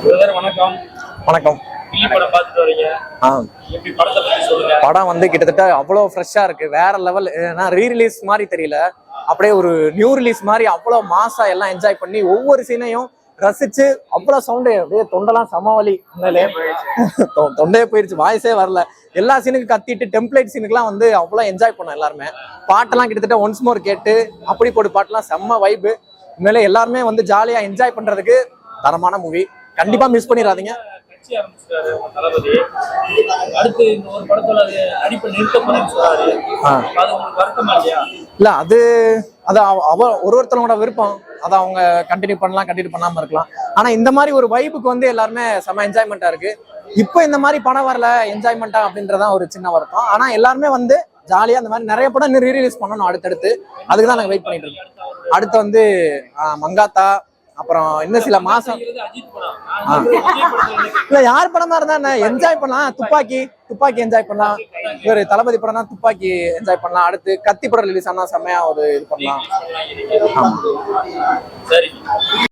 வணக்கம். வணக்கம். படம் வந்து கிட்டத்தட்ட அவ்வளோ ஃப்ரெஷ்ஷாக இருக்கு. வேற லெவல் ஏன்னா ரீ ரிலீஸ் மாதிரி தெரியல. அப்படியே ஒரு நியூ ரிலீஸ் மாதிரி அவ்வளோ மாசா எல்லாம் என்ஜாய் பண்ணி ஒவ்வொரு சீனையும் ரசிச்சு அவ்வளோ சவுண்டு அப்படியே தொண்டெல்லாம் சமவலி தொண்டையே போயிருச்சு. வாய்ஸே வரல. எல்லா சீனுக்கும் கத்திட்டு டெம்ப்ளேட் சீனுக்குலாம் வந்து அவ்வளோ என்ஜாய் பண்ணோம் எல்லாருமே. பாட்டெல்லாம் கிட்டத்தட்ட ஒன்ஸ் மோர் கேட்டு அப்படி போட்டு பாட்டெல்லாம் செம்ம வைப்பு உண்மையிலே எல்லாருமே வந்து ஜாலியாக என்ஜாய் பண்ணுறதுக்கு தரமான மூவி கண்டிப்பாக மிஸ் பண்ணிடாதீங்க. இல்ல அது அது அவ ஒரு ஒருத்தவங்களோட விருப்பம். அதை அவங்க கண்டினியூ பண்ணலாம் கண்டினியூ பண்ணாம இருக்கலாம். ஆனா இந்த மாதிரி ஒரு வைப்புக்கு வந்து எல்லாருமே செம என்ஜாய்மெண்டா இருக்கு. இப்போ இந்த மாதிரி படம் வரல என்ஜாய்மெண்டா அப்படின்றதான் ஒரு சின்ன வருத்தம். ஆனா எல்லாருமே வந்து ஜாலியா அந்த மாதிரி நிறைய படம் ரீ ரிலீஸ் பண்ணணும் அடுத்தடுத்து. அதுக்கு தான் நாங்க வெயிட் பண்ணிட்டு இருக்கோம். அடுத்து வந்து மங்காத்தா அப்புறம் இன்னும் சில மாசம் இல்ல யார் படமா இருந்தா என்ன? என்ஜாய் பண்ணலாம். துப்பாக்கி. துப்பாக்கி. என்ஜாய் பண்ணலாம். ஒரு தளபதி படம் தான் துப்பாக்கி என்ஜாய் பண்ணலாம். அடுத்து கத்தி படம் ரிலீஸ் ஆனா செம்மையா ஒரு இது பண்ணலாம். சரி.